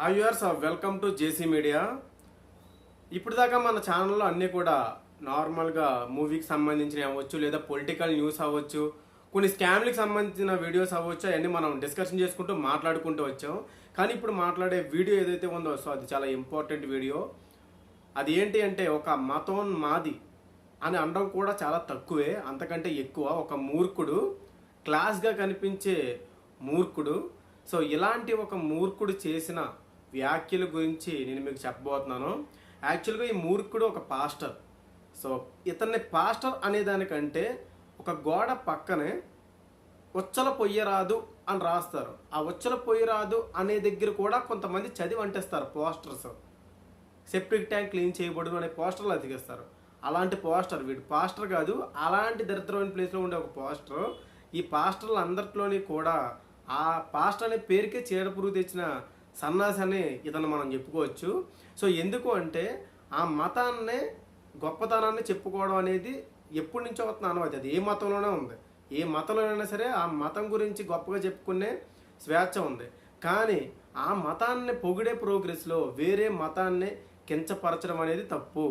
Hi you're welcome to JC media ఇప్పుడు దాకా మన ఛానల్లో అన్నీ కూడా నార్మల్గా మూవీకి సంబంధించిన అవ్వచ్చు లేదా పొలిటికల్ న్యూస్ అవ్వచ్చు కొన్ని స్కామ్లకు సంబంధించిన వీడియోస్ అవ్వచ్చు అవన్నీ మనం డిస్కషన్ చేసుకుంటూ మాట్లాడుకుంటూ వచ్చాం. కానీ ఇప్పుడు మాట్లాడే వీడియో ఏదైతే ఉందో సో అది చాలా ఇంపార్టెంట్ వీడియో అది ఏంటి అంటే ఒక మతం మాది అని అనడం కూడా చాలా తక్కువే అంతకంటే ఎక్కువ. ఒక మూర్ఖుడు క్లాస్గా కనిపించే మూర్ఖుడు. సో ఇలాంటి ఒక మూర్ఖుడు చేసిన వ్యాఖ్యల గురించి నేను మీకు చెప్పబోతున్నాను. యాక్చువల్గా ఈ మూర్ఖుడు ఒక పాస్టర్ సో ఇతన్ని పాస్టర్ అనే దానికంటే ఒక గోడ పక్కనే ఉచ్చల పొయ్యరాదు అని రాస్తారు. ఆ ఉచ్చల పొయ్యరాదు అనే దగ్గర కూడా కొంతమంది చదివి అంటేస్తారు పోస్టర్స్ సెప్టిక్ ట్యాంక్ క్లీన్ చేయబడును అనే పోస్టర్లు అతికిస్తారు. అలాంటి పోస్టర్ వీడు పాస్టర్ కాదు అలాంటి దరిద్రమైన ప్లేస్లో ఉండే ఒక పోస్టర్ ఈ పాస్టర్లు అందరిలోని కూడా ఆ పాస్టర్ అనే పేరుకే చీడపురుగు తెచ్చిన సన్నాసి అని ఇతను మనం చెప్పుకోవచ్చు. సో ఎందుకు అంటే ఆ మతాన్నే గొప్పతనాన్ని చెప్పుకోవడం అనేది ఎప్పటి నుంచో వస్తున్న అనుమతి అది ఏ మతంలోనే ఉంది. ఏ మతంలోనైనా సరే ఆ మతం గురించి గొప్పగా చెప్పుకునే స్వేచ్ఛ ఉంది. కానీ ఆ మతాన్ని పొగిడే ప్రోగ్రెస్లో వేరే మతాన్ని కించపరచడం అనేది తప్పు.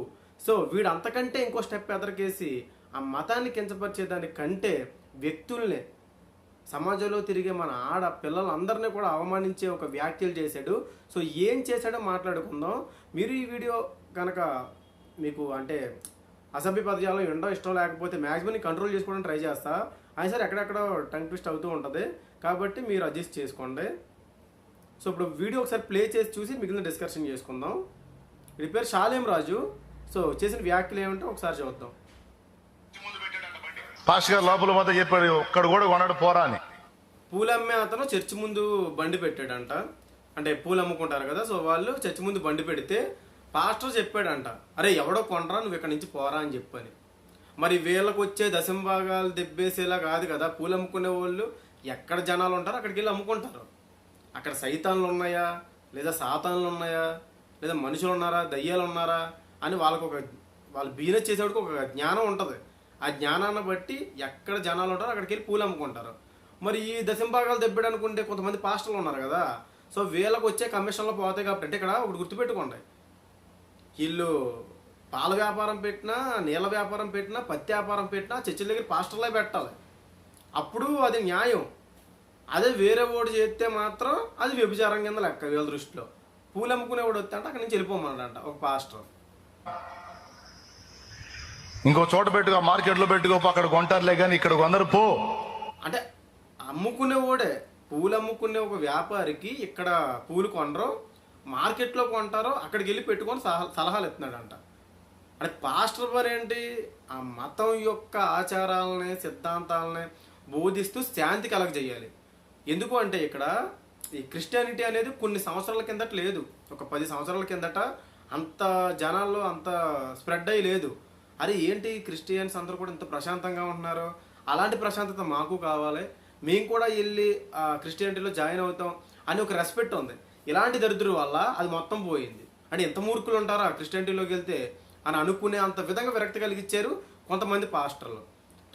సో వీడు అంతకంటే ఇంకో స్టెప్ ఎదరికేసి ఆ మతాన్ని కించపరిచేదానికంటే వ్యక్తుల్ని సమాజంలో తిరిగే మన ఆడ పిల్లలందరినీ కూడా అవమానించే ఒక వ్యాఖ్యలు చేశాడు. సో ఏం చేశాడో మాట్లాడుకుందాం. మీరు ఈ వీడియో కనుక మీకు అంటే అసభ్య పదజాలం ఎండో ఇష్టం లేకపోతే మ్యాక్సిమం కంట్రోల్ చేసుకోవడం ట్రై చేస్తా. అయినా సరే ఎక్కడెక్కడో టంగ్ ట్విస్ట్ అవుతూ ఉంటుంది. కాబట్టి మీరు అడ్జస్ట్ చేసుకోండి. సో ఇప్పుడు వీడియో ఒకసారి ప్లే చేసి చూసి మిగిలిన డిస్కషన్ చేసుకుందాం. రిపేర్ షాలేం రాజు. సో చేసిన వ్యాఖ్యలు ఏమంటే ఒకసారి చూద్దాం. పాస్ గారు లోపల పోతే చెప్పాడు ఒక్కడ కూడా కొనడు పోరా అని. పూలు అమ్మే అతను చర్చి ముందు బండి పెట్టాడంట. అంటే పూలు అమ్ముకుంటారు కదా సో వాళ్ళు చర్చి ముందు బండి పెడితే పాస్టర్ చెప్పాడంట అరే ఎవడో కొనరా నువ్వు ఇక్కడ నుంచి పోరా అని చెప్పని. మరి వీళ్ళకు వచ్చే దశంభాగాలు దెబ్బేసేలా కాదు కదా పూలు అమ్ముకునే వాళ్ళు. ఎక్కడ జనాలు ఉంటారో అక్కడికి వెళ్ళి అమ్ముకుంటారు. అక్కడ సైతాన్లు ఉన్నాయా? లేదా సాతాన్లు ఉన్నాయా? లేదా మనుషులు ఉన్నారా? దయ్యాలు ఉన్నారా? అని వాళ్ళకు ఒక వాళ్ళు బీనెస్ చేసేవాడికి ఒక జ్ఞానం ఉంటుంది. ఆ జ్ఞానాన్ని బట్టి ఎక్కడ జనాలు ఉంటారో అక్కడికి వెళ్ళి పూలు అమ్ముకుంటారు. మరి ఈ దశంభాగాలు దెబ్బడనుకుంటే కొంతమంది పాస్టర్లు ఉన్నారు కదా సో వీళ్ళకు వచ్చే కమిషన్లు పోతాయి కాబట్టి అంటే ఇక్కడ ఒకటి గుర్తుపెట్టుకోండి. వీళ్ళు పాల వ్యాపారం పెట్టినా నీళ్ళ వ్యాపారం పెట్టినా పత్తి వ్యాపారం పెట్టినా చర్చిల దగ్గర పాస్టర్లే పెట్టాలి. అప్పుడు అది న్యాయం. అదే వేరే ఓడి చేస్తే మాత్రం అది వ్యభిచారం కింద లెక్క వీళ్ళ దృష్టిలో. పూలు అమ్ముకునేవాడు వస్తే అంటే అక్కడి నుంచి వెళ్ళిపోమన్నాడంట ఒక పాస్టర్. ఇంకో చోట పెట్టుకో మార్కెట్లో పెట్టుకో అక్కడ కొంటారులే కానీ ఇక్కడ కొందరు పో. అంటే అమ్ముకునేవాడే పూలు అమ్ముకునే ఒక వ్యాపారికి ఇక్కడ పూలు కొనరు మార్కెట్లో కొంటారో అక్కడికి వెళ్ళి పెట్టుకొని సలహా సలహాలు ఇస్తున్నాడంట. అంటే పాస్టర్ వారు ఏంటి ఆ మతం యొక్క ఆచారాలని సిద్ధాంతాలని బోధిస్తూ శాంతి కలగజేయాలి. ఎందుకు అంటే ఇక్కడ ఈ క్రిస్టియానిటీ అనేది కొన్ని సంవత్సరాల కిందట లేదు. ఒక పది సంవత్సరాల కిందట అంత జనాల్లో అంత స్ప్రెడ్ అయ్యి లేదు. అరే ఏంటి క్రిస్టియన్స్ అందరూ కూడా ఇంత ప్రశాంతంగా ఉంటున్నారు? అలాంటి ప్రశాంతత మాకు కావాలి. మేము కూడా వెళ్ళి ఆ క్రిస్టియానిటీలో జాయిన్ అవుతాం అని ఒక రెస్పెక్ట్ ఉంది. ఇలాంటి దరిద్రుల వల్ల అది మొత్తం పోయింది. అంటే ఎంత మూర్ఖులు ఉంటారా క్రిస్టియానిటీలోకి వెళ్తే అని అనుకునే అంత విధంగా విరక్తి కలిగించారు కొంతమంది పాస్టర్లు.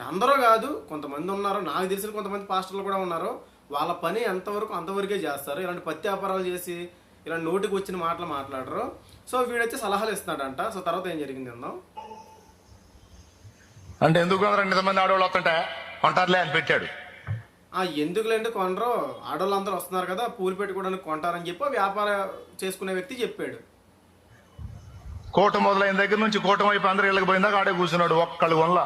అందరూ కాదు కొంతమంది ఉన్నారు. నాకు తెలిసిన కొంతమంది పాస్టర్లు కూడా ఉన్నారు. వాళ్ళ పని ఎంతవరకు అంతవరకే చేస్తారు. ఇలాంటి పత్తి వ్యాపారాలు చేసి ఇలాంటి నోటికి వచ్చిన మాటలు మాట్లాడరు. సో వీడైతే సలహాలు ఇస్తున్నాడంట. సో తర్వాత ఏం జరిగింది అందాం? అంటే ఎందుకు కొందరు ఇంతమంది ఆడవాళ్ళు వస్తుంటే కొంటారులే అని పెట్టాడు. ఆ ఎందుకులేండి కొనరు ఆడవాళ్ళందరూ వస్తున్నారు కదా పూలు పెట్టుకోవడానికి కొంటారని చెప్పి వ్యాపార చేసుకునే వ్యక్తి చెప్పాడు. కోట మొదలైన దగ్గర నుంచి కూటమి వైపు అందరూ ఇళ్ళకి పోయిందాక ఆడే కూర్చున్నాడు ఒక్కళ్ళు కొనలా.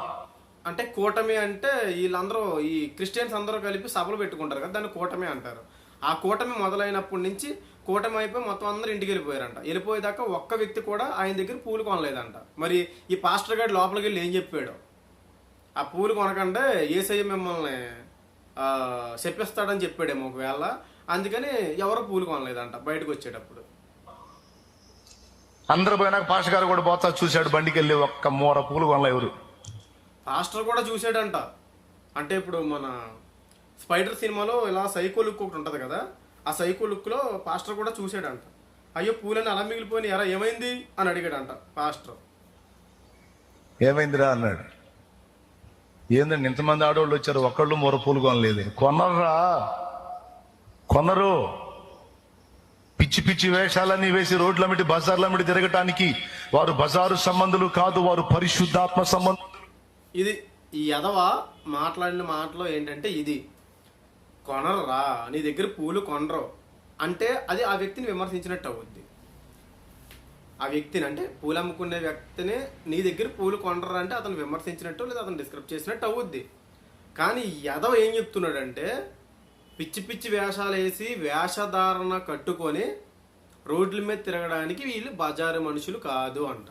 అంటే కూటమి అంటే వీళ్ళందరూ ఈ క్రిస్టియన్స్ అందరూ కలిపి సభలు పెట్టుకుంటారు కదా దాన్ని కూటమి అంటారు. ఆ కూటమి మొదలైనప్పటి నుంచి కూటమి అయిపోయి మొత్తం అందరూ ఇంటికి వెళ్ళిపోయారంట. వెళ్ళిపోయేదాకా ఒక్క వ్యక్తి కూడా ఆయన దగ్గర పూలు కొనలేదంట. మరి ఈ పాస్టర్ గారి లోపలికి వెళ్ళి ఏం చెప్పాడు? ఆ పూలు కొనకంటే ఏసయ్య మిమ్మల్ని చెప్పిస్తాడని చెప్పాడేమో ఒకవేళ. అందుకని ఎవరో పూలు కొనలేదంట బయటకు వచ్చేటప్పుడు. అందరు పోయినాక పాస్ గారు కూడా పోతా చూశాడు బండికి వెళ్ళి ఒక్క మూర పూలు కొనలే ఎవరు. పాస్టర్ కూడా చూసాడంట అంటే ఇప్పుడు మన స్పైడర్ సినిమాలో ఇలా సైకో లుక్ ఒకటి ఉంటుంది కదా ఆ సైకో లుక్లో పాస్టర్ కూడా చూసాడంట అయ్యో పూలని అలా మిగిలిపోయినాయి ఎరా ఏమైంది? అని అడిగాడంట పాస్టర్. ఏమైందిరా అన్నాడు. ఏందండి ఇంతమంది ఆడవాళ్ళు వచ్చారు ఒక్కళ్ళు మూర పూలు కొనలేదు కొనరా. కొనరు పిచ్చి పిచ్చి వేషాలన్నీ వేసి రోడ్ల మీటి బజార్ల బజార్లమిటి తిరగటానికి వారు బజారు సంబంధులు కాదు వారు పరిశుద్ధాత్మ సంబంధులు. ఇది ఈ యదవ మాట్లాడిన మాటలో ఏంటంటే ఇది కొనరా నీ దగ్గర పూలు కొనరు. అంటే అది ఆ వ్యక్తిని విమర్శించినట్టు అవుద్ది. ఆ వ్యక్తిని అంటే పూలు అమ్ముకునే వ్యక్తిని నీ దగ్గర పూలు కొనరా అంటే అతను విమర్శించినట్టు లేదా అతను డిస్క్రైబ్ చేసినట్టు అవుద్ది. కానీ యదవ ఏం చెప్తున్నాడంటే పిచ్చి పిచ్చి వేషాలు వేసి వేషధారణ కట్టుకొని రోడ్ల మీద తిరగడానికి వీళ్ళు బజారు మనుషులు కాదు అంట.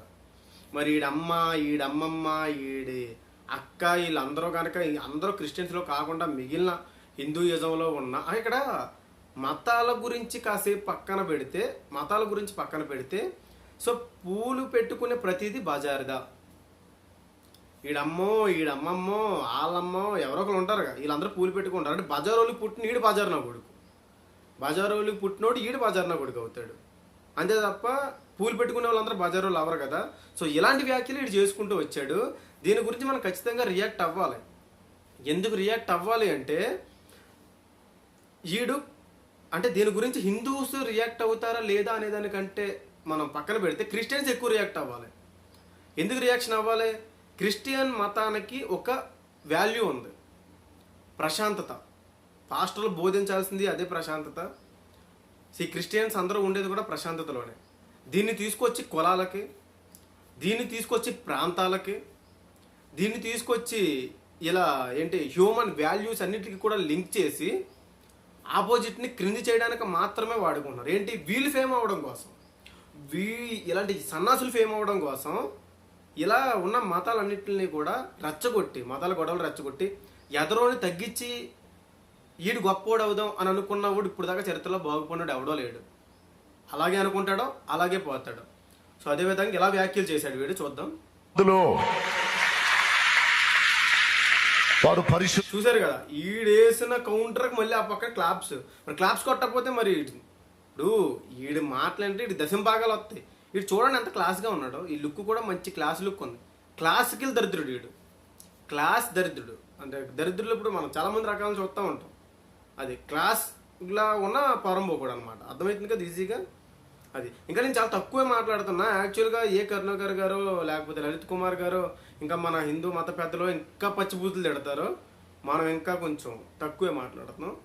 మరి ఈడమ్మ ఈడమ్మమ్మ ఈడి అక్క వీళ్ళందరూ కనుక అందరూ క్రిస్టియన్స్లో కాకుండా మిగిలిన హిందూయిజంలో ఉన్న ఇక్కడ మతాల గురించి కాసేపు పక్కన పెడితే మతాల గురించి పక్కన పెడితే సో పూలు పెట్టుకునే ప్రతిదీ బజారుదా? ఈడమ్మో ఈడమ్మమ్మో వాళ్ళమ్మో ఎవరో ఒకరు ఉంటారు కదా వీళ్ళందరూ పూలు పెట్టుకుంటారు. అంటే బజార్ వాళ్ళకి పుట్టిన ఈడు బజార్ నా కొడుకు? బజార్ వాళ్ళకి పుట్టినోడు ఈడు బజార్ నా కొడుకు అవుతాడు. అంతే తప్ప పూలు పెట్టుకునే వాళ్ళందరూ బజారోళ్ళు వాళ్ళు అవరు కదా. సో ఇలాంటి వ్యాఖ్యలు ఈడు చేసుకుంటూ వచ్చాడు. దీని గురించి మనం ఖచ్చితంగా రియాక్ట్ అవ్వాలి. ఎందుకు రియాక్ట్ అవ్వాలి అంటే ఈడు అంటే దీని గురించి హిందూస్ రియాక్ట్ అవుతారా లేదా అనే దానికంటే మనం పక్కన పెడితే క్రిస్టియన్స్ ఎక్కువ రియాక్ట్ అవ్వాలి. ఎందుకు రియాక్షన్ అవ్వాలి? క్రిస్టియన్ మతానికి ఒక వాల్యూ ఉంది. ప్రశాంతత. పాస్టర్లు బోధించాల్సింది అదే ప్రశాంతత. ఈ క్రిస్టియన్స్ అందరూ ఉండేది కూడా ప్రశాంతతలోనే. దీన్ని తీసుకొచ్చి కులాలకి దీన్ని తీసుకొచ్చి ప్రాంతాలకి దీన్ని తీసుకొచ్చి ఇలా ఏంటి హ్యూమన్ వాల్యూస్ అన్నిటికీ కూడా లింక్ చేసి ఆపోజిట్ని క్రింది చేయడానికి మాత్రమే వాడుకుంటున్నారు. ఏంటి వీళ్ళు ఫేమ్ అవ్వడం కోసం. వీ ఇలాంటి సన్నాసులు ఫేమ్ అవ్వడం కోసం ఇలా ఉన్న మతాలన్నింటినీ కూడా రెచ్చగొట్టి మతాల గొడవలు రెచ్చగొట్టి ఎదరోని తగ్గించి ఈడు గొప్పోడు అవుదాం అని అనుకున్నవాడు ఇప్పుడు దాకా చరిత్రలో బాగుపడినాడు ఎవడో లేడు. అలాగే అనుకుంటాడో అలాగే పోతాడు. సో అదేవిధంగా ఇలా వ్యాఖ్యలు చేశాడు వీడు చూద్దాం. వారు పరిశుద్ధ చూశారు కదా ఈడేసిన కౌంటర్కి మళ్ళీ ఆ పక్క క్లాప్స్ మరి క్లాప్స్ కొట్టకపోతే మరి ఇప్పుడు ఈడు మాటలంటే ఇటు దశంభాగాలు వస్తాయి. వీడు చూడండి ఎంత క్లాస్గా ఉన్నాడో. ఈ లుక్ కూడా మంచి క్లాస్ లుక్ ఉంది. క్లాసికల్ దరిద్రుడు వీడు క్లాస్ దరిద్రుడు. అంటే దరిద్రులు ఇప్పుడు మనం చాలామంది రకాలను చూస్తూ ఉంటాం. అది క్లాస్లా ఉన్న పరంబోకుడు అనమాట అర్థమవుతుంది కదా ఈజీగా? అది. ఇంకా నేను చాలా తక్కువే మాట్లాడుతున్నా. యాక్చువల్గా ఏ కరుణాకర్ గారు లేకపోతే లలిత్ కుమార్ గారు ఇంకా మన హిందూ మత పెద్దలు ఇంకా పచ్చిబూతులు తిడతారు మనం ఇంకా కొంచెం తక్కువే మాట్లాడుతున్నాం.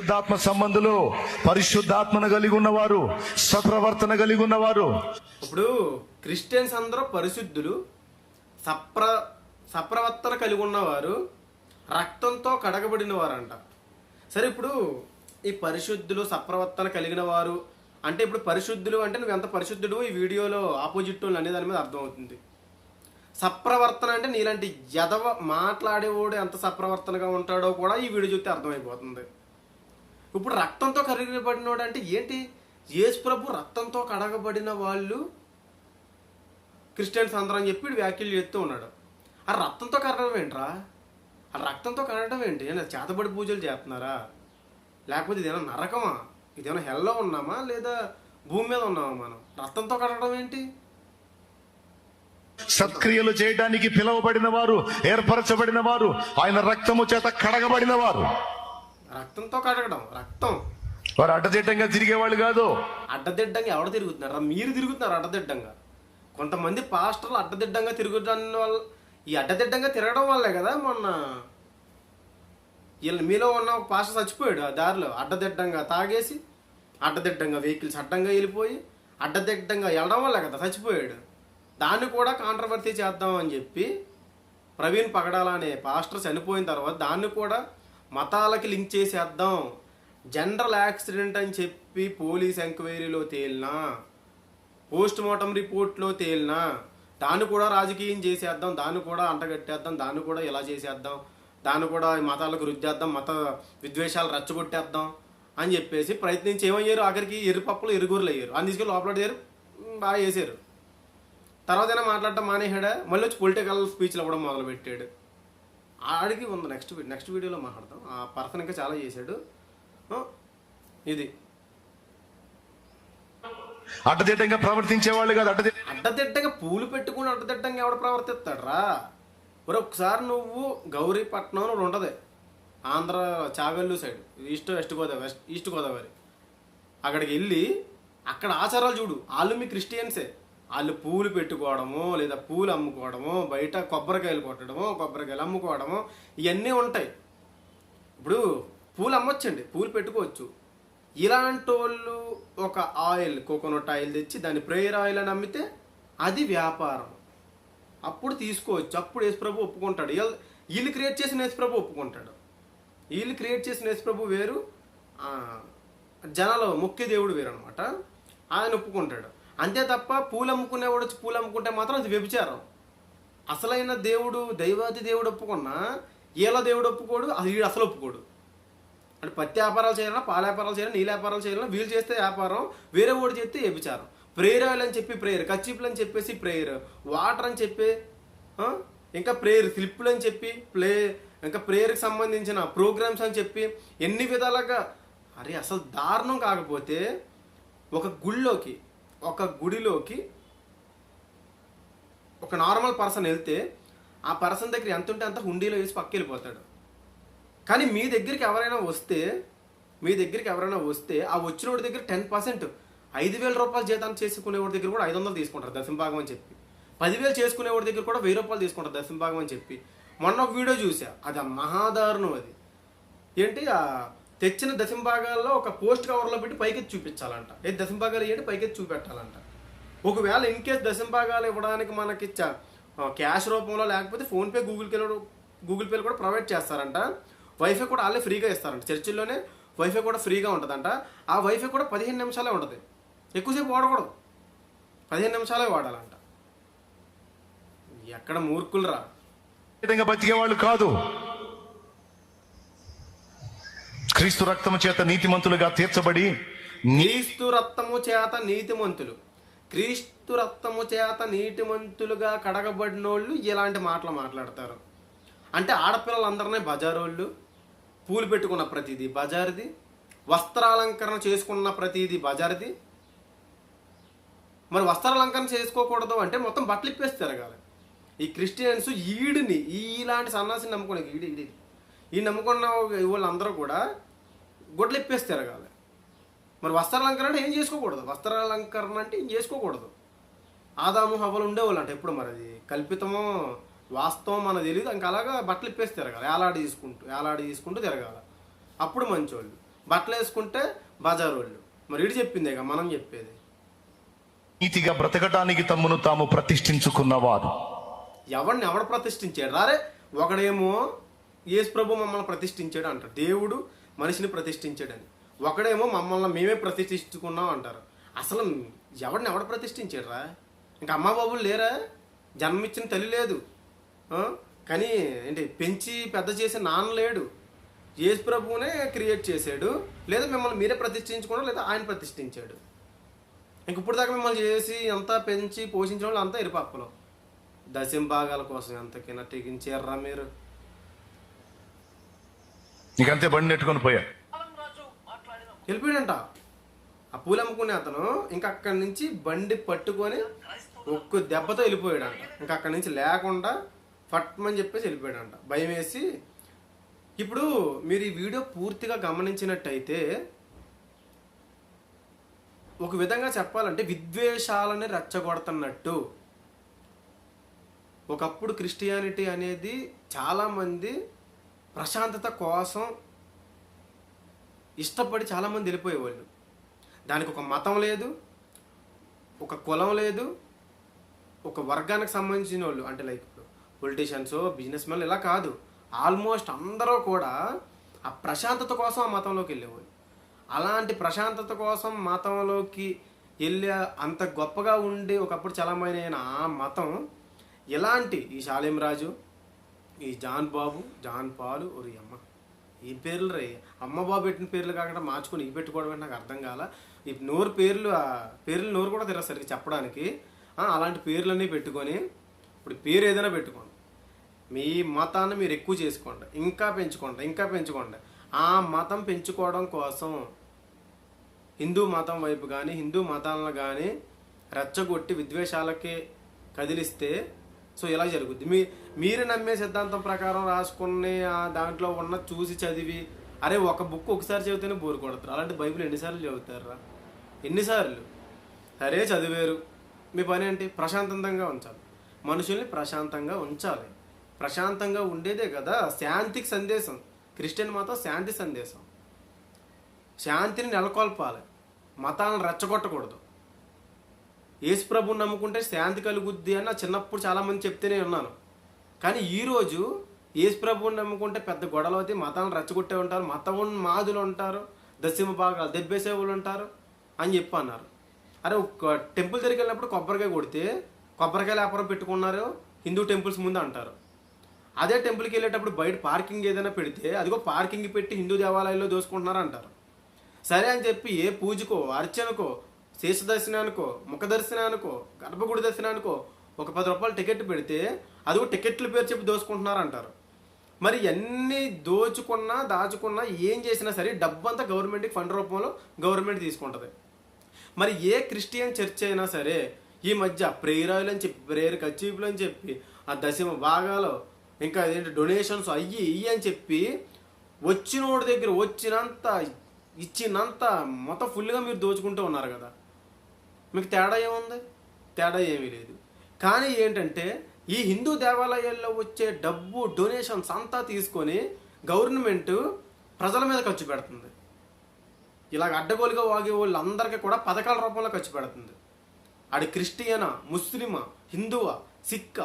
పరిశుద్ధాత్మ సంబంధులు పరిశుద్ధాత్మను కలిగి ఉన్నవారు సప్రవర్తన కలిగి ఉన్నవారు. ఇప్పుడు క్రిస్టియన్స్ అందరూ పరిశుద్ధులు సప్ర సప్రవర్తన కలిగి ఉన్నవారు రక్తంతో కడగబడిన వారంట సరే ఇప్పుడు ఈ పరిశుద్ధులు సప్రవర్తన కలిగిన వారు అంటే ఇప్పుడు పరిశుద్ధులు అంటే నువ్వు ఎంత పరిశుద్ధుడు ఈ వీడియోలో ఆపోజిట్ వాళ్ళు అనే దాని మీద అర్థమవుతుంది. సప్రవర్తన అంటే నీలాంటి ఎదవ మాట్లాడేవాడు ఎంత సప్రవర్తనగా ఉంటాడో కూడా ఈ వీడియో చూస్తే అర్థమైపోతుంది. ఇప్పుడు రక్తంతో కరగబడినోడు అంటే ఏంటి? యేసు ప్రభు రక్తంతో కడగబడిన వాళ్ళు క్రిస్టియన్స్ అందరూ అని చెప్పి వ్యాఖ్యలు చేస్తూ ఉన్నాడు. ఆ రక్తంతో కరగడం ఏంట్రా? ఆ రక్తంతో కరగడం ఏంటి? ఏమైనా చేతబడి పూజలు చేస్తున్నారా? లేకపోతే ఇదేమైనా నరకమా? ఇదేమైనా హెల్లో ఉన్నామా? లేదా భూమి మీద ఉన్నామా మనం? రక్తంతో కడగడం ఏంటి? సత్క్రియలు చేయడానికి పిలువబడిన వారు ఏర్పరచబడిన వారు ఆయన రక్తము చేత కడగబడిన వారు. రక్తంతో కడగడం రక్తం. వారు అడ్డదిడ్డంగా తిరిగేవాళ్ళు కాదు. అడ్డదిడ్డంగా ఎవడ తిరుగుతున్నారా? మీరు తిరుగుతున్నారు అడ్డదిడ్డంగా. కొంతమంది పాస్టర్లు అడ్డదిడ్డంగా తిరుగుతున్న వల్ల ఈ అడ్డదిడ్డంగా తిరగడం వల్లే కదా మొన్న వీళ్ళు మీలో ఉన్న ఒక పాస్టర్ చచ్చిపోయాడు ఆ దారిలో. అడ్డదిడ్డంగా తాగేసి అడ్డదిడ్డంగా వెహికల్స్ అడ్డంగా వెళ్ళిపోయి అడ్డదిడ్డంగా వెళ్ళడం వల్లే కదా చచ్చిపోయాడు. దాన్ని కూడా కాంట్రవర్సీ చేద్దాం అని చెప్పి ప్రవీణ్ పగడాల అనే పాస్టర్ చనిపోయిన తర్వాత దాన్ని కూడా మతాలకి లింక్ చేసేద్దాం. జనరల్ యాక్సిడెంట్ అని చెప్పి పోలీస్ ఎంక్వైరీలో తేలినా పోస్ట్ మార్టం రిపోర్ట్లో తేలినా దాన్ని కూడా రాజకీయం చేసేద్దాం దాన్ని కూడా అంటగట్టేద్దాం దాన్ని కూడా ఇలా చేసేద్దాం దాన్ని కూడా మతాలకు రుద్దేద్దాం మత విద్వేషాలు రచ్చగొట్టేద్దాం అని చెప్పేసి ప్రయత్నించి ఏమయ్యారు? ఆఖరికి ఎరుపప్పులు ఎరుగురులు అయ్యారు. అని తీసుకెళ్ళి లోపలాడారు బాగా చేశారు. తర్వాత మాట్లాడటం మానేసాడా మళ్ళీ వచ్చి పొలిటికల్ స్పీచ్లు ఇవ్వడం మొదలుపెట్టాడు. ఆడికి ఉంది. నెక్స్ట్ నెక్స్ట్ వీడియోలో మాట్లాడతాం. ఆ పర్సన్ ఇంకా చాలా చేశాడు. ఇది. అడ్డదిడ్డంగా ప్రవర్తించే వాళ్ళు కాదు అడ్డదిడ్డ అడ్డదిడ్డంగా పూలు పెట్టుకుని అడ్డదిడ్డంగా ఎవడు ప్రవర్తిస్తాడు రా మరి ఒకసారి నువ్వు గౌరీపట్నం అని ఉంటుంది. Andhra Chagallu side east west Godavari west east Godavari. అక్కడికి వెళ్ళి అక్కడ ఆచారాలు చూడు. వాళ్ళు మీ క్రిస్టియన్సే. వాళ్ళు పూలు పెట్టుకోవడము లేదా పూలు అమ్ముకోవడము బయట కొబ్బరికాయలు కొట్టడము కొబ్బరికాయలు అమ్ముకోవడము ఇవన్నీ ఉంటాయి. ఇప్పుడు పూలు అమ్మొచ్చండి పూలు పెట్టుకోవచ్చు. ఇలాంటి వాళ్ళు ఒక ఆయిల్ కోకోనట్ ఆయిల్ తెచ్చి దాన్ని ప్రేయర్ ఆయిల్ అని అమ్మితే అది వ్యాపారం. అప్పుడు తీసుకోవచ్చు. అప్పుడు యేసుప్రభు ఒప్పుకుంటాడు. వీళ్ళు- వీళ్ళు క్రియేట్ చేసిన యేసుప్రభు ఒప్పుకుంటాడు. వీళ్ళు క్రియేట్ చేసిన యేసుప్రభు వేరు ఆ, జనాలు ముఖ్య దేవుడు వేరు అనమాట ఆయన ఒప్పుకుంటాడు. అంతే తప్ప పూలు అమ్ముకునేవాడు వచ్చి పూలు అమ్ముకుంటే మాత్రం అది వ్యభిచారం. అసలైన దేవుడు దైవాది దేవుడు ఒప్పుకున్నా ఏలో దేవుడు ఒప్పుకోడు అది వీడు అసలు ఒప్పుకోడు. అంటే పత్తి వ్యాపారాలు చేయాలన్నా పాల వ్యాపారాలు చేయాలన్నా నీళ్ళ వ్యాపారాలు చేయాలన్నా వీళ్ళు చేస్తే వ్యాపారం వేరే వాడు చేస్తే వ్యభిచారం. ప్రేయర్ ఆయిల్ అని చెప్పి ప్రేయర్ కచ్చిపులు అని చెప్పేసి ప్రేయర్ వాటర్ అని చెప్పి ఇంకా ప్రేయర్ స్లిప్పులు అని చెప్పి ప్లే ఇంకా ప్రేయర్కి సంబంధించిన ప్రోగ్రామ్స్ అని చెప్పి ఎన్ని విధాలుగా అరే అసలు దారుణం కాకపోతే ఒక గుళ్ళోకి ఒక గుడిలోకి ఒక నార్మల్ పర్సన్ వెళ్తే ఆ పర్సన్ దగ్గర ఎంత ఉంటే అంత హుండీలో వేసి పక్క వెళ్ళిపోతాడు. కానీ మీ దగ్గరికి ఎవరైనా వస్తే మీ దగ్గరికి ఎవరైనా వస్తే ఆ వచ్చిన వాడి దగ్గర టెన్ పర్సెంట్ ఐదు వేల రూపాయలు జీతం చేసుకునేవాడి దగ్గర కూడా ఐదు వందలు తీసుకుంటారు దశంభాగం అని చెప్పి. పదివేలు చేసుకునేవాడి దగ్గర కూడా వెయ్యి రూపాయలు తీసుకుంటారు దశంభాగం అని చెప్పి. మొన్న ఒక వీడియో చూసా అది ఆ మహాదారుణం అది. ఏంటి? ఆ తెచ్చిన దశంభాగాల్లో ఒక పోస్ట్ కవర్లో పెట్టి పైకి చూపించాలంట. ఏ దశంభాగాలు ఏంటి? పైకి చూపెట్టాలంట. ఒకవేళ ఇన్ కేస్ దశంభాగాలు ఇవ్వడానికి మనకి క్యాష్ రూపంలో లేకపోతే ఫోన్పే గూగుల్ పే గూగుల్ పేలు కూడా ప్రొవైడ్ చేస్తారంట. వైఫై కూడా వాళ్ళే ఫ్రీగా ఇస్తారంట. చర్చిల్లోనే వైఫై కూడా ఫ్రీగా ఉంటుందంట. ఆ వైఫై కూడా పదిహేను నిమిషాలే ఉంటుంది. ఎక్కువసేపు వాడకూడదు. పదిహేను నిమిషాలే వాడాలంట. ఎక్కడ మూర్ఖులరా విధంగా బతికే వాళ్ళు కాదు. క్రీస్తు రక్తము చేత నీతిమంతులుగా తీర్చబడి క్రీస్తు రక్తము చేత నీతిమంతులు. క్రీస్తు రక్తము చేత నీతిమంతులుగా కడగబడినోళ్ళు ఇలాంటి మాటలు మాట్లాడతారు. అంటే ఆడపిల్లలందరినీ బజారోళ్ళు పూలు పెట్టుకున్న ప్రతిదీ బజార్ది వస్త్రాలంకరణ చేసుకున్న ప్రతిదీ బజార్ది. మరి వస్త్రాలంకరణ చేసుకోకూడదు అంటే మొత్తం బట్టలు ఇప్పేసి తిరగాలి. ఈ క్రిస్టియన్స్ ఈడిని ఈ ఇలాంటి సన్నాసిని నమ్ముకునే ఈడి ఈడి ఈ నమ్ముకున్న వాళ్ళందరూ కూడా గుడ్లు ఇప్పేసి తిరగాలి మరి వస్త్రాలంకరణ అంటే ఏం చేసుకోకూడదు? వస్త్రాలంకరణ అంటే ఏం చేసుకోకూడదు? ఆదాము హవలు ఉండేవాళ్ళు అంటే ఎప్పుడు మరి అది? కల్పితమో వాస్తవం మనకు తెలియదు ఇంకా అలాగా బట్టలు ఇప్పేసి తిరగాలి ఏలాడి తీసుకుంటూ ఏలాడి తీసుకుంటూ తిరగాలి. అప్పుడు మంచోళ్ళు. బట్టలు వేసుకుంటే బజార్ వాళ్ళు మరి ఇటు చెప్పిందే ఇక మనం చెప్పేది. నీతిగా బ్రతకటానికి తమ్మును తాము ప్రతిష్ఠించుకున్నవారు ఎవరిని ఎవడు ప్రతిష్ఠించాడు? రారే ఒకడేమో యేసు ప్రభు మమ్మల్ని ప్రతిష్ఠించాడు అంటారు దేవుడు మనిషిని ప్రతిష్ఠించాడని. ఒకడేమో మమ్మల్ని మేమే ప్రతిష్ఠించుకున్నాం అంటారు. అసలు ఎవడిని ఎవడు ప్రతిష్ఠించాడరా? ఇంకా అమ్మ బాబులు లేరా? జన్మిచ్చిన తల్లి లేదు. కానీ ఏంటి పెంచి పెద్ద చేసే నాన్న లేడు. యేసు ప్రభువునే క్రియేట్ చేశాడు. లేదా మిమ్మల్ని మీరే ప్రతిష్ఠించుకోవడం లేదా ఆయన ప్రతిష్ఠించాడు. ఇంక ఇప్పుడు దాకా మిమ్మల్ని చేసి అంతా పెంచి పోషించిన వాళ్ళు అంతా దశం భాగాల కోసం ఎంతకైనా తెగించారా మీరు. నీకంతే బండి నెట్టుకొని పోయా. వెళ్ళిపోయాడంట. ఆ పూలు అమ్ముకునే అతను ఇంకా అక్కడి నుంచి బండి పట్టుకొని ఒక్క దెబ్బతో వెళ్ళిపోయాడంట. ఇంకా అక్కడి నుంచి లేకుండా ఫట్మని చెప్పేసి వెళ్ళిపోయాడంట. భయం వేసి ఇప్పుడు మీరు ఈ వీడియో పూర్తిగా గమనించినట్టయితే ఒక విధంగా చెప్పాలంటే విద్వేషాలని రెచ్చగొడుతున్నట్టు. ఒకప్పుడు క్రిస్టియానిటీ అనేది చాలామంది ప్రశాంతత కోసం ఇష్టపడి చాలామంది వెళ్ళిపోయేవాళ్ళు. దానికి ఒక మతం లేదు ఒక కులం లేదు ఒక వర్గానికి సంబంధించిన వాళ్ళు అంటే లైక్ పొలిటీషియన్స్ బిజినెస్ మెన్ ఇలా కాదు. ఆల్మోస్ట్ అందరూ కూడా ఆ ప్రశాంతత కోసం ఆ మతంలోకి వెళ్ళేవాళ్ళు. అలాంటి ప్రశాంతత కోసం మతంలోకి వెళ్ళే అంత గొప్పగా ఉండి ఒకప్పుడు చలమైన ఆ మతం ఇలాంటి ఈ శాలేం రాజు ఈ జాన్ బాబు జాన్ పాలు ఒరి అమ్మ. ఈ పేర్లు రే అమ్మ బాబు పెట్టిన పేర్లు కాకుండా మార్చుకొని ఇవి పెట్టుకోవడం నాకు అర్థం కాల. ఈ నోరు పేర్లు ఆ పేర్లు నోరు కూడా తిరగదు సరిగ్గా చెప్పడానికి. అలాంటి పేర్లన్నీ పెట్టుకొని ఇప్పుడు పేరు ఏదైనా పెట్టుకోండి. మీ మతాన్ని మీరు ఎక్కువ చేసుకోండి. ఇంకా పెంచుకోండి ఇంకా పెంచుకోండి. ఆ మతం పెంచుకోవడం కోసం హిందూ మతం వైపు కానీ హిందూ మతాలను కానీ రెచ్చగొట్టి విద్వేషాలకి కదిలిస్తే సో ఇలా జరుగుద్ది. మీ మీరు నమ్మే సిద్ధాంతం ప్రకారం రాసుకునే దాంట్లో ఉన్న చూసి చదివి అరే ఒక బుక్ ఒకసారి చదివితేనే బోరు కొడతారు. అలాంటి బైబిల్ ఎన్నిసార్లు చదువుతారా ఎన్నిసార్లు? సరే చదివారు. మీ పని ఏంటి? ప్రశాంతంగా ఉంచాలి. మనుషుల్ని ప్రశాంతంగా ఉంచాలి. ప్రశాంతంగా ఉండేదే కదా శాంతికి సందేశం. క్రిస్టియన్ మతం శాంతి సందేశం. శాంతిని నెలకొల్పాలి. మతాలను రెచ్చగొట్టకూడదు. యేసుప్రభుని నమ్ముకుంటే శాంతి కలుగుద్ది అని చిన్నప్పుడు చాలామంది చెప్తేనే ఉన్నాను. కానీ ఈరోజు యేసుప్రభుని నమ్ముకుంటే పెద్ద గొడవలు అయితే మతాలను రెచ్చగొట్టే ఉంటారు మతం మాదులు ఉంటారు దశమ భాగాలు దెబ్బేసే వాళ్ళు ఉంటారు అని చెప్పి అన్నారు. అరే ఒక టెంపుల్ దగ్గరికి వెళ్ళినప్పుడు కొబ్బరికాయ కొడితే కొబ్బరికాయ వ్యాపారం పెట్టుకున్నారు హిందూ టెంపుల్స్ ముందు అంటారు. అదే టెంపుల్కి వెళ్ళేటప్పుడు బయట పార్కింగ్ ఏదైనా పెడితే అదిగో పార్కింగ్ పెట్టి హిందూ దేవాలయాల్లో దోసుకుంటున్నారు అంటారు. సరే అని చెప్పి ఏ పూజకో అర్చనకో శేష దర్శనానికో ముఖ దర్శనానికో గర్భగుడి దర్శనానికో ఒక పది రూపాయలు టికెట్ పెడితే అది టికెట్ల పేరు చెప్పి దోచుకుంటున్నారు అంటారు మరి ఎన్ని దోచుకున్నా దాచుకున్నా ఏం చేసినా సరే డబ్బంతా గవర్నమెంట్కి ఫండ్ రూపంలో గవర్నమెంట్ తీసుకుంటుంది. మరి ఏ క్రిస్టియన్ చర్చ్ అయినా సరే ఈ మధ్య ప్రేయర్ ఆయిల్ అని చెప్పి ప్రేయర్ కచీపులు అని చెప్పి ఆ దశమ భాగాలు ఇంకా ఏంటి డొనేషన్స్ అయ్యి ఇయ్యి అని చెప్పి వచ్చినోడి దగ్గర వచ్చినంత ఇచ్చినంత మొత్తం ఫుల్గా మీరు దోచుకుంటూ ఉన్నారు కదా. మీకు తేడా ఏముంది? తేడా ఏమీ లేదు. కానీ ఏంటంటే ఈ హిందూ దేవాలయాల్లో వచ్చే డబ్బు డొనేషన్స్ అంతా తీసుకొని గవర్నమెంట్ ప్రజల మీద ఖర్చు పెడుతుంది. ఇలాగ అడ్డగోలుగా వాగే వాళ్ళందరికీ కూడా పథకాల రూపంలో ఖర్చు పెడుతుంది. అది క్రిస్టియనా ముస్లిమా హిందువా సిక్క.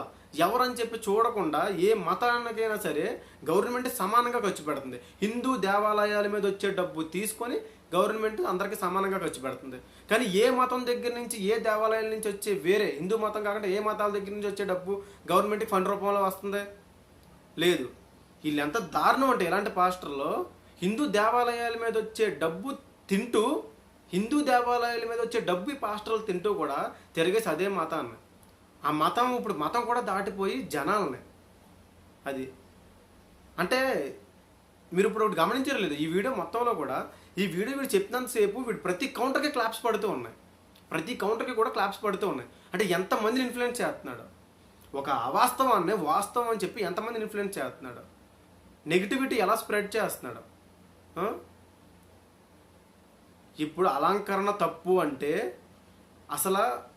ఎవరని చెప్పి చూడకుండా ఏ మతానికైనా సరే గవర్నమెంట్ సమానంగా ఖర్చు పెడుతుంది. హిందూ దేవాలయాల మీద వచ్చే డబ్బు తీసుకొని గవర్నమెంట్ అందరికీ సమానంగా ఖర్చు పెడుతుంది. కానీ ఏ మతం దగ్గర నుంచి ఏ దేవాలయాల నుంచి వచ్చే వేరే హిందూ మతం కాకుండా ఏ మతాల దగ్గర నుంచి వచ్చే డబ్బు గవర్నమెంట్కి ఫండ్ రూపంలో వస్తుంది? లేదు. వీళ్ళు ఎంత దారుణం అంటే ఇలాంటి పాస్టర్లో హిందూ దేవాలయాల మీద వచ్చే డబ్బు తింటూ హిందూ దేవాలయాల మీద వచ్చే డబ్బు ఈ పాస్టర్లు తింటూ కూడా తిరిగేసి అదే మతాన్ని. ఆ మతం ఇప్పుడు మతం కూడా దాటిపోయి జనాలని. అది. అంటే మీరు ఇప్పుడు ఒకటి గమనించారు లేదు. ఈ వీడియో మొత్తంలో కూడా ఈ వీడియో వీడు చెప్పినంతసేపు వీడు ప్రతి కౌంటర్కి క్లాప్స్ పడుతూ ఉన్నాయి. ప్రతి కౌంటర్కి కూడా క్లాప్స్ పడుతూ ఉన్నాయి. అంటే ఎంతమందిని ఇన్ఫ్లుయెన్స్ చేస్తున్నాడు? ఒక అవాస్తవాన్ని వాస్తవం అని చెప్పి ఎంతమందిని ఇన్ఫ్లుయెన్స్ చేస్తున్నాడు? నెగిటివిటీ ఎలా స్ప్రెడ్ చేస్తున్నాడు? ఇప్పుడు అలంకరణ తప్పు అంటే అసలు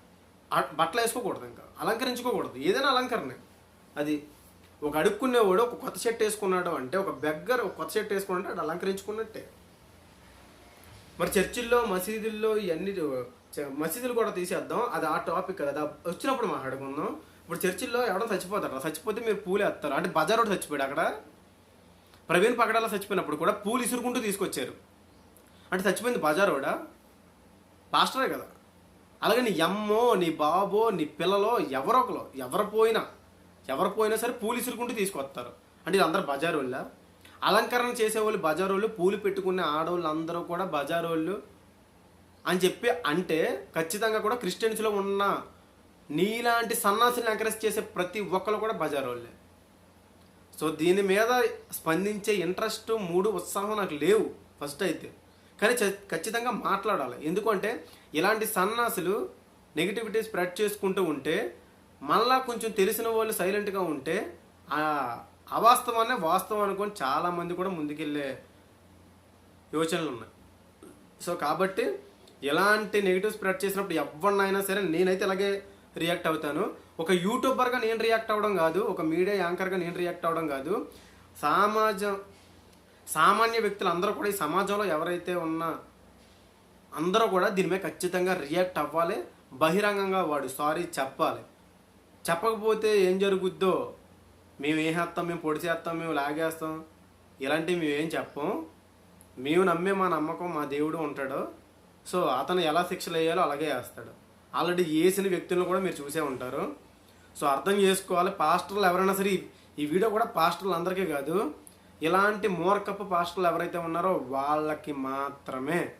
బట్టలు వేసుకోకూడదు ఇంకా. అలంకరించుకోకూడదు. ఏదైనా అలంకరణ. అది ఒక అడుక్కునేవాడు ఒక కొత్త షర్ట్ వేసుకున్నాడు అంటే ఒక బెగ్గర్ ఒక కొత్త షర్ట్ వేసుకున్నాడు అది అలంకరించుకున్నట్టే. మరి చర్చిల్లో మసీదుల్లో ఇవన్నీ మసీదులు కూడా తీసేద్దాం. అది ఆ టాపిక్ అది వచ్చినప్పుడు మాట్లాడుకుందాం. ఇప్పుడు చర్చిల్లో ఎవడో చచ్చిపోతారు చచ్చిపోతే మీరు పూలు వేస్తారు. అంటే బజార్ ఒకటి చచ్చిపోయాడు అక్కడ. ప్రవీణ్ పగడాల చచ్చిపోయినప్పుడు కూడా పూలు ఇసురుకుంటూ తీసుకొచ్చారు. అంటే చచ్చిపోయింది బజారోడా పాస్టరే కదా. అలాగే నీ అమ్మో నీ బాబో నీ పిల్లలో ఎవరో ఒకరు ఎవరు పోయినా ఎవరు పోయినా సరే పూలు ఇసురుకుంటూ తీసుకొస్తారు. అంటే ఇది అందరు బజారోళ్ళ? అలంకరణ చేసేవాళ్ళు బజారోళ్ళు పూలు పెట్టుకునే ఆడవాళ్ళు అందరూ కూడా బజారోళ్ళు అని చెప్పి అంటే ఖచ్చితంగా కూడా క్రిస్టియన్స్లో ఉన్న నీలాంటి సన్నాసులను ఎంకరేజ్ చేసే ప్రతి ఒక్కరు కూడా బజారోళ్ళే. సో దీని మీద స్పందించే ఇంట్రెస్ట్ మూడు ఉత్సాహం నాకు లేవు ఫస్ట్ అయితే. కానీ చ- ఖచ్చితంగా మాట్లాడాలి. ఎందుకంటే ఇలాంటి సన్నాసులు నెగిటివిటీ స్ప్రెడ్ చేసుకుంటూ ఉంటే మళ్ళా కొంచెం తెలిసిన వాళ్ళు సైలెంట్గా ఉంటే ఆ అవాస్తవాన్ని వాస్తవం అనుకొని చాలామంది కూడా ముందుకెళ్ళే యోచనలు ఉన్నాయి. సో కాబట్టి ఎలాంటి నెగిటివ్ స్ప్రెడ్ చేసినప్పుడు ఎవరినైనా సరే నేనైతే ఇలాగే రియాక్ట్ అవుతాను. ఒక యూట్యూబర్గా నేను రియాక్ట్ అవ్వడం కాదు ఒక మీడియా యాంకర్గా నేను రియాక్ట్ అవ్వడం కాదు. సమాజం సామాన్య వ్యక్తులు అందరూ కూడా ఈ సమాజంలో ఎవరైతే ఉన్నా అందరూ కూడా దీని మీద ఖచ్చితంగా రియాక్ట్ అవ్వాలి బహిరంగంగా వాడు సారీ చెప్పాలి. చెప్పకపోతే ఏం జరుగుద్దో? మేము ఏం చేస్తాం? మేము పొడి చేస్తాం? మేము లాగేస్తాం? ఇలాంటివి మేము ఏం చెప్పం. మేము నమ్మే మా నమ్మకం మా దేవుడు ఉంటాడు. సో అతను ఎలా శిక్షలు వేయాలో అలాగే వేస్తాడు. ఆల్రెడీ వేసిన వ్యక్తులను కూడా మీరు చూసే ఉంటారు. సో అర్థం చేసుకోవాలి. పాస్టర్లు ఎవరైనా సరే ఈ- ఈ వీడియో కూడా పాస్టర్లు అందరికీ కాదు. ఇలాంటి మూర్ఖపు పాస్టర్లు ఎవరైతే ఉన్నారో వాళ్ళకి మాత్రమే.